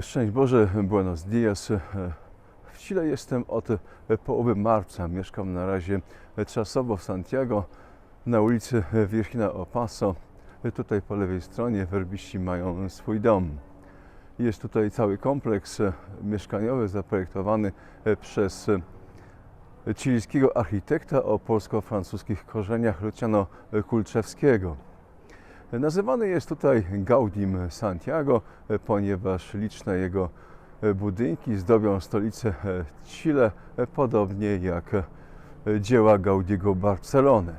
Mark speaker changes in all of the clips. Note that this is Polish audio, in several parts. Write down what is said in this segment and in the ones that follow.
Speaker 1: Szczęść Boże, buenos dias. W Chile jestem od połowy marca. Mieszkam na razie czasowo w Santiago na ulicy Virgina Opaso. Tutaj po lewej stronie werbiści mają swój dom. Jest tutaj cały kompleks mieszkaniowy zaprojektowany przez chilijskiego architekta o polsko-francuskich korzeniach Luciano Kulczewskiego. Nazywany jest tutaj Gaudim Santiago, ponieważ liczne jego budynki zdobią stolicę Chile, podobnie jak dzieła Gaudiego Barcelony.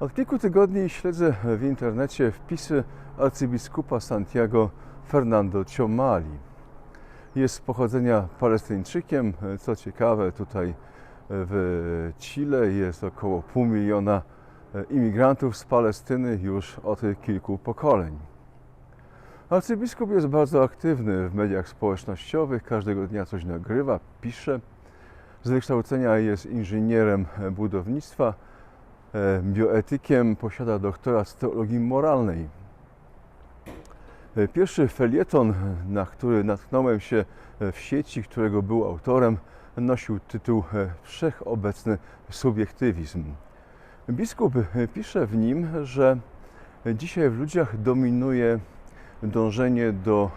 Speaker 1: Od kilku tygodni śledzę w internecie wpisy arcybiskupa Santiago Fernando Ciomali. Jest z pochodzenia Palestyńczykiem. Co ciekawe, tutaj w Chile jest około pół miliona imigrantów z Palestyny już od kilku pokoleń. Arcybiskup jest bardzo aktywny w mediach społecznościowych, każdego dnia coś nagrywa, pisze. Z wykształcenia jest inżynierem budownictwa, bioetykiem, posiada doktorat z teologii moralnej. Pierwszy felieton, na który natknąłem się w sieci, którego był autorem, nosił tytuł Wszechobecny subiektywizm. Biskup pisze w nim, że dzisiaj w ludziach dominuje dążenie do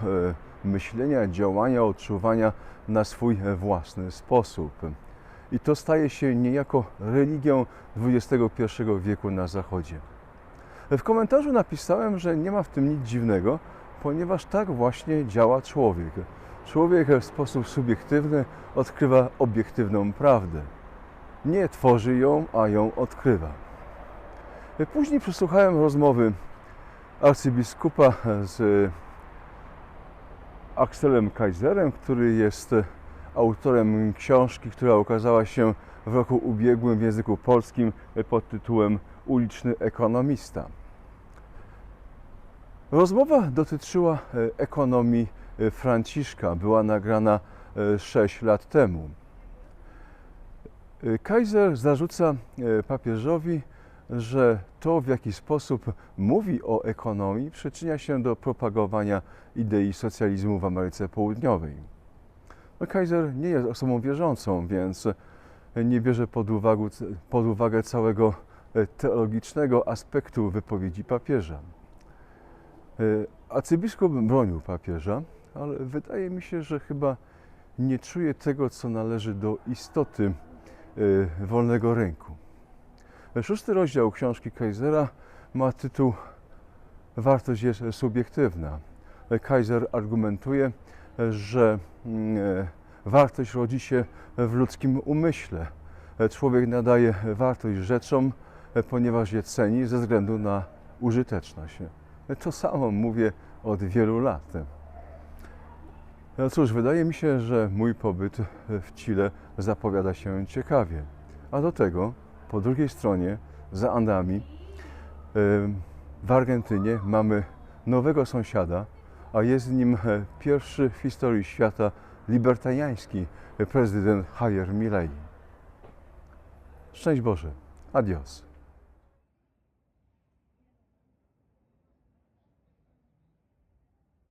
Speaker 1: myślenia, działania, odczuwania na swój własny sposób. I to staje się niejako religią XXI wieku na Zachodzie. W komentarzu napisałem, że nie ma w tym nic dziwnego, ponieważ tak właśnie działa człowiek. Człowiek w sposób subiektywny odkrywa obiektywną prawdę. Nie tworzy ją, a ją odkrywa. Później przesłuchałem rozmowy arcybiskupa z Axelem Kaiserem, który jest autorem książki, która ukazała się w roku ubiegłym w języku polskim pod tytułem Uliczny ekonomista. Rozmowa dotyczyła ekonomii Franciszka. Była nagrana 6 lat temu. Kaiser zarzuca papieżowi, że to, w jaki sposób mówi o ekonomii, przyczynia się do propagowania idei socjalizmu w Ameryce Południowej. No, Kaiser nie jest osobą wierzącą, więc nie bierze pod uwagę, pod uwagę całego teologicznego aspektu wypowiedzi papieża. Arcybiskup bronił papieża, ale wydaje mi się, że chyba nie czuje tego, co należy do istoty wolnego rynku. Szósty rozdział książki Kaisera ma tytuł Wartość jest subiektywna. Kaiser argumentuje, że wartość rodzi się w ludzkim umyśle. Człowiek nadaje wartość rzeczom, ponieważ je ceni ze względu na użyteczność. To samo mówię od wielu lat. No cóż, wydaje mi się, że mój pobyt w Chile zapowiada się ciekawie. A do tego po drugiej stronie, za Andami, w Argentynie mamy nowego sąsiada, a jest nim pierwszy w historii świata libertariański prezydent Javier Milei. Szczęść Boże. Adios.